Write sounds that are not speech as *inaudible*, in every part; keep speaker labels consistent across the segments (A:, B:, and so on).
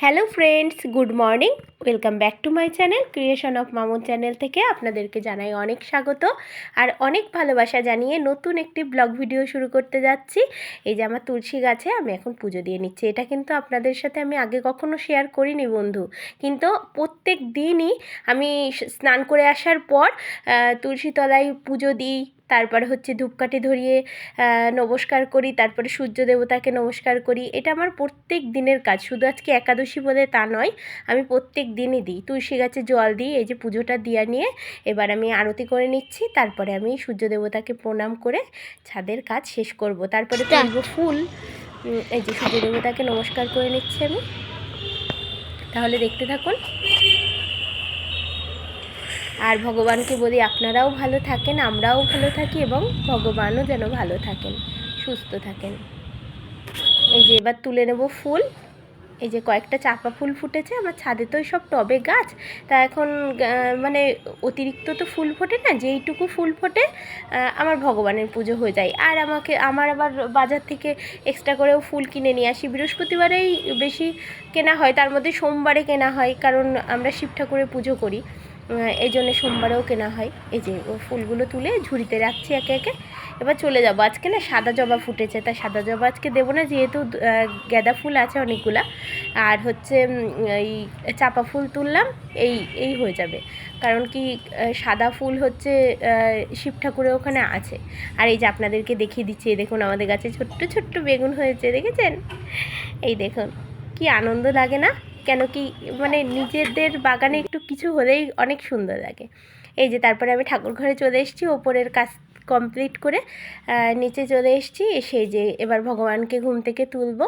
A: Hello friends good morning welcome back to my channel creation of Mamun channel থেকে আপনাদেরকে জানাই অনেক স্বাগত আর অনেক ভালোবাসা জানিয়ে নতুন একটি ব্লগ ভিডিও শুরু করতে যাচ্ছি। এই যে আমার তুলসী গাছে আমি এখন পুজো দিয়ে নিচ্ছি। এটা কিন্তু আপনাদের সাথে আমি আগে কখনো শেয়ার করিনি বন্ধু। কিন্তু প্রত্যেক দিনই আমি স্নান করে আসার পর তুলসী তলায় পুজো দিই তারপরে হচ্ছে ধূপকাঠি ধরিয়ে নমস্কার করি তারপরে সূর্য দেবতাকে নমস্কার করি। এটা আমার প্রত্যেক দিনের কাজ। শুধু আজকে একাদশী বলে তা নয় আমি প্রত্যেক দিনই দিই। তুলসী গাছে জল দিই এই যে পুজোটা দিয়ে নিয়ে এবার আমি আরতি করে নিচ্ছি। তারপরে আমি সূর্য দেবতাকে প্রণাম করে ছাদের কাজ শেষ করব। তারপরে তুলব ফুল। এই যে সূর্য দেবতাকে নমস্কার করে নিচ্ছি আমি। তাহলে দেখতে থাকুন। আর ভগবানকে বলি আপনারাও ভালো থাকেন, আমরাও ভালো থাকি এবং ভগবানও যেন ভালো থাকেন, সুস্থ থাকেন। এই যে এবার তুলে নেব ফুল। এই যে কয়েকটা চাপা ফুল ফুটেছে আমার ছাদে তো সব টবে গাছ। তা এখন মানে অতিরিক্ত তো ফুল ফোটে না, যেইটুকু ফুল ফোটে আমার ভগবানের পুজো হয়ে যায়। আর আমাকে, আমার আবার বাজার থেকে এক্সট্রা করেও ফুল কিনে নিয়ে আসি। বৃহস্পতিবারেই বেশি কেনা হয়, তার মধ্যে সোমবারে কেনা হয়, কারণ আমরা শিব ঠাকুরের পুজো করি। এই জন্য সোমবারেও কেনা হয়। এই যে, ও ফুলগুলো তুলে ঝুড়িতে রাখছি একে একে। এবার চলে যাব। আজকে না সাদা জবা ফুটেছে, তাই সাদা জবা আজকে দেবো না, যেহেতু গাঁদা ফুল আছে অনেকগুলা। আর হচ্ছে এই চাপা ফুল তুললাম, এই এই হয়ে যাবে। কারণ কি সাদা ফুল হচ্ছে শিব ঠাকুরের ওখানে আছে। আর এই যে আপনাদেরকে দেখিয়ে দিচ্ছি দেখুন আমাদের গাছে ছোট্ট ছোট্ট বেগুন হয়েছে, দেখেছেন? এই দেখুন, কি আনন্দ লাগে না? কেন কি মানে নিজেদের বাগানে কিছু হলেই অনেক সুন্দর লাগে। এই যে তারপরে আমি ঠাকুর ঘরে চলে এসেছি, ওপরের কাজ কমপ্লিট করে নিচে চলে এসেছি, এসে যে এবার ভগবানকে ঘুম থেকে তুলবো,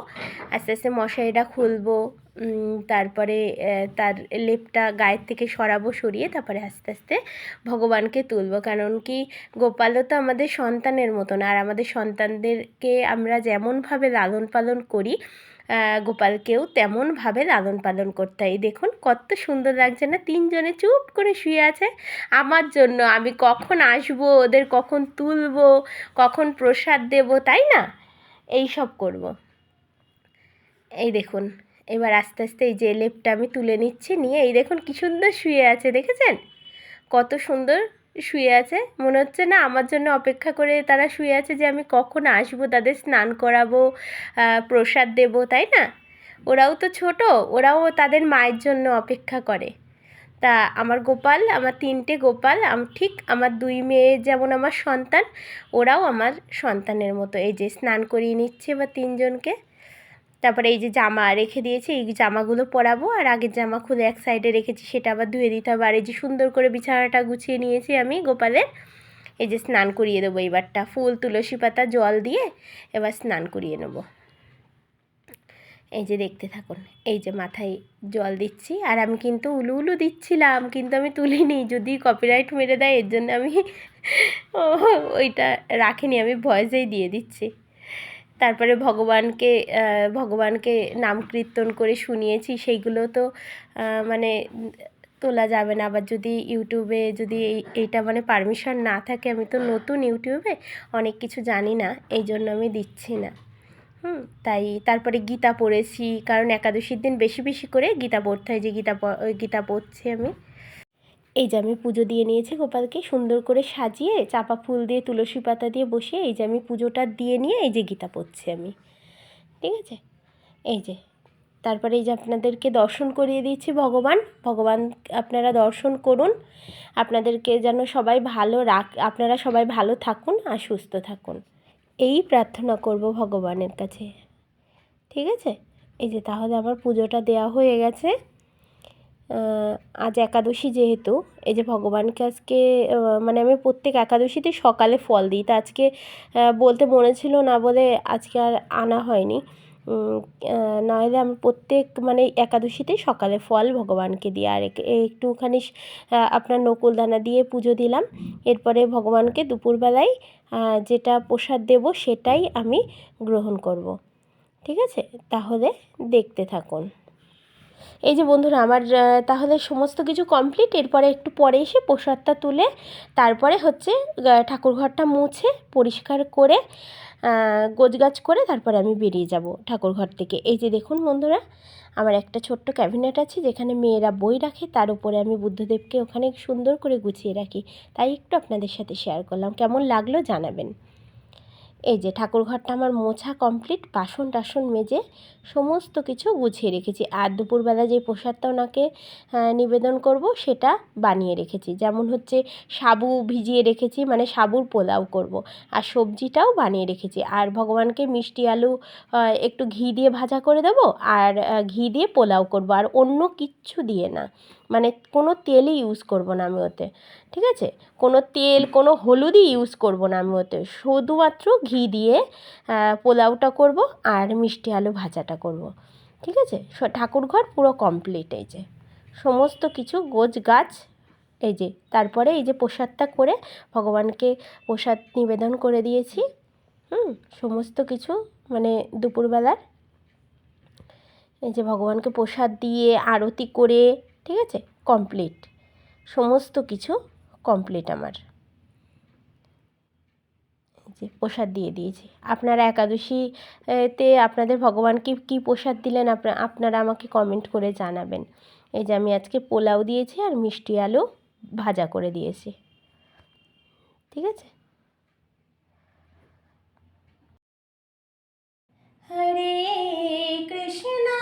A: আস্তে আস্তে মশারিটা খুলবো তারপরে তার লেপটা গায়ের থেকে সরাবো, সরিয়ে তারপরে আস্তে আস্তে ভগবানকে তুলবো। কারণ কি, গোপালও তো আমাদের সন্তানের মতন, আর আমাদের সন্তানদেরকে আমরা যেমনভাবে লালন পালন করি গোপালকেও তেমনভাবে লালন পালন করতে হয়। দেখুন, কত সুন্দর লাগছে না? তিনজনে চুপ করে শুয়ে আছে। আমার জন্য, আমি কখন আসব? ওদের কখন তুলবো? কখন প্রসাদ দেব? তাই না? এই সব করব। এই দেখুন, এবার আস্তে আস্তে এই যে লেপটা আমি তুলে নিচ্ছি, নিয়ে এই দেখুন কি সুন্দর শুয়ে আছে, দেখেছেন? কত সুন্দর শুয়ে আছে। মনে হচ্ছে না আমার জন্য অপেক্ষা করে তারা শুয়ে আছে যে আমি কখন আসব, তাদের স্নান করাবো প্রসাদ দেবো, তাই না? ওরাও তো ছোট, ওরাও তাদের মায়ের জন্য অপেক্ষা করে। তা আমার গোপাল, আমার তিনটে গোপাল, আম, ঠিক আমার দুই মেয়ে যেমন আমার সন্তান, ওরাও আমার সন্তানের মতো। এই যে স্নান করিয়ে নিচ্ছে বা তিনজনকে। তারপরে এই যে জামা রেখে দিয়েছি, এই জামাগুলো পরাবো, আর আগের জামা খুলে এক সাইডে রেখেছি, সেটা আবার ধুয়ে দিতে হবে। আর এই যে সুন্দর করে বিছানাটা গুছিয়ে নিয়েছি আমি গোপালের, এই যে স্নান করিয়ে দেবো এবারটা। ফুল, তুলসী পাতা, জল দিয়ে এবার স্নান করিয়ে নেব। এই যে দেখতে থাকুন, এই যে মাথায় জল দিচ্ছি, আর আমি কিন্তু উলু উলু দিচ্ছিলাম, কিন্তু আমি তুলিনি, যদি কপিরাইট মেরে দেয়, এর জন্য আমি *laughs* ওইটা রাখিনি, আমি ভয়েসেই দিয়ে দিচ্ছি। তারপরে ভগবানকে ভগবানকে নাম কীর্তন করে শুনিয়েছি, সেইগুলো তো মানে তোলা যাবে না। আবার যদি ইউটিউবে যদি এই- এইটা মানে পারমিশন না থাকে, আমি তো নতুন ইউটিউবে অনেক কিছু জানি না, এই জন্য আমি দিচ্ছি না। হুম, তাই তারপরে গীতা পড়েছি, কারণ একাদশীর দিন বেশি বেশি করে গীতা পড়তে হয়, যে গীতা গীতা পড়ছি আমি। এই যে আমি পুজো দিয়ে নিয়েছি গোপালকে, সুন্দর করে সাজিয়ে চাপা ফুল দিয়ে, তুলসী পাতা দিয়ে বসিয়ে এই যে আমি পুজোটা দিয়ে নিয়ে এই যে গীতা পড়ছি আমি। ঠিক আছে? এই যে, তারপরে এই যে আপনাদেরকে দর্শন করিয়ে দিচ্ছি ভগবান। ভগবান, আপনারা দর্শন করুন। আপনাদেরকে যেন সবাই ভালো রাখ, আপনারা সবাই ভালো থাকুন আর সুস্থ থাকুন। এই প্রার্থনা করব ভগবানের কাছে। ঠিক আছে? এই যে তাহলে আমার পুজোটা দেওয়া হয়ে গেছে। আজ একাদশী যেহেতু, এই যে ভগবানকে আজকে মানে আমি প্রত্যেক একাদশীতে সকালে ফল দিই। তা আজকে বলতে মনে ছিল না বলে আজকে আর আনা হয়নি। নাহলে আমি প্রত্যেক মানে একাদশীতে সকালে ফল ভগবানকে দিই। আর একটুখানি আপনার নকুলদানা দিয়ে পুজো দিলাম। এরপরে ভগবানকে দুপুরবেলায় যেটা প্রসাদ দেব সেটাই আমি গ্রহণ করব। ঠিক আছে? তাহলে দেখতে থাকুন। এই যে বন্ধুরা, আমার তাহলে সমস্ত কিছু কমপ্লিট এরপরে একটু পরে এসে প্রসাদটা তুলে তারপরে হচ্ছে ঠাকুরঘরটা মুছে, পরিষ্কার করে গোছগাছ করে তারপরে আমি বেরিয়ে যাব ঠাকুরঘর থেকে। এই যে দেখুন বন্ধুরা, আমার একটা ছোট্ট ক্যাবিনেট আছে যেখানে মেয়েরা বই রাখে, তার উপরে আমি বুদ্ধদেবকে ওখানে সুন্দর করে গুছিয়ে রাখি। তাই একটু আপনাদের সাথে শেয়ার করলাম। কেমন লাগল জানাবেন। এই যে ঠাকুরঘরটা আমার মোছা কমপ্লিট বাসন টাসন মেজে সমস্ত কিছু গুছিয়ে রেখেছি। আর দুপুরবেলা যে প্রসাদটা ওনাকে নিবেদন করব সেটা বানিয়ে রেখেছি। যেমন হচ্ছে সাবু ভিজিয়ে রেখেছি মানে সাবুর পোলাও করব। আর সবজিটাও বানিয়ে রেখেছি। আর ভগবানকে মিষ্টি আলু একটু ঘি দিয়ে ভাজা করে দেবো। আর ঘি দিয়ে পোলাও করব। আর অন্য কিচ্ছু দিয়ে না। মানে কোনো তেলই ইউজ করব না আমি ওতে, ঠিক আছে? কোনো তেল, কোনো হলুদই ইউজ করব না আমি ওতে, শুধুমাত্র ঘি দিয়ে পোলাওটা করব আর মিষ্টি আলু ভাজাটা করব, ঠিক আছে? ঠাকুরঘর পুরো কমপ্লিট এই যে, সমস্ত কিছু, গোছ গাছ, এই যে, তারপরে এই যে প্রসাদটা করে ভগবানকে প্রসাদ নিবেদন করে দিয়েছি, হুম? সমস্ত কিছু মানে দুপুরবেলার, এই যে ভগবানকে প্রসাদ দিয়ে আরতি করে ঠিক আছে? কমপ্লিট সমস্ত কিছু কমপ্লিট আমার। যে প্রসাদ দিয়ে দিয়েছি। আপনারা একাদশী তে আপনাদের ভগবানকে কী প্রসাদ দিলেন আপনা- আপনারা আমাকে কমেন্ট করে জানাবেন। এই যে আমি আজকে পোলাও দিয়েছি আর মিষ্টি আলু ভাজা করে দিয়েছি। ঠিক আছে? হরে কৃষ্ণ।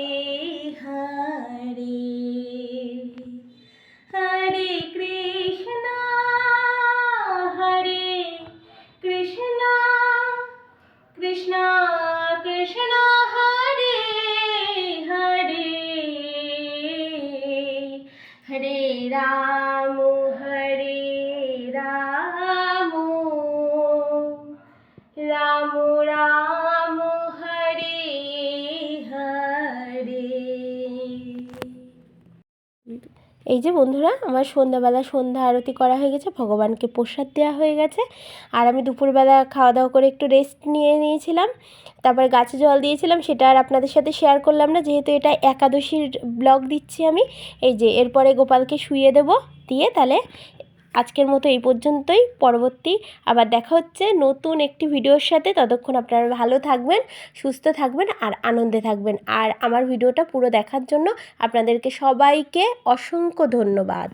A: রাম রাম রাম এই যে বন্ধুরা, আমার সন্ধ্যাবেলা সন্ধ্যা আরতি করা হয়ে গেছে, ভগবানকে প্রসাদ দেওয়া হয়ে গেছে। আর আমি দুপুরবেলা খাওয়া দাওয়া করে একটু রেস্ট নিয়ে নিয়েছিলাম। তারপরে গাছে জল দিয়েছিলাম, সেটা আর আপনাদের সাথে শেয়ার করলাম না, যেহেতু এটা একাদশীর ব্লগ দিচ্ছি আমি। এই যে, এরপরে গোপালকে শুয়ে দেব, দিয়ে তাহলে আজকের মতো এই পর্যন্তই। পরবর্তী আবার দেখা হচ্ছে নতুন একটি ভিডিওর সাথে। ততক্ষণ আপনারা ভালো থাকবেন, সুস্থ থাকবেন আর আনন্দে থাকবেন। আর আমার ভিডিওটা পুরো দেখার জন্য আপনাদেরকে সবাইকে অসংখ্য ধন্যবাদ।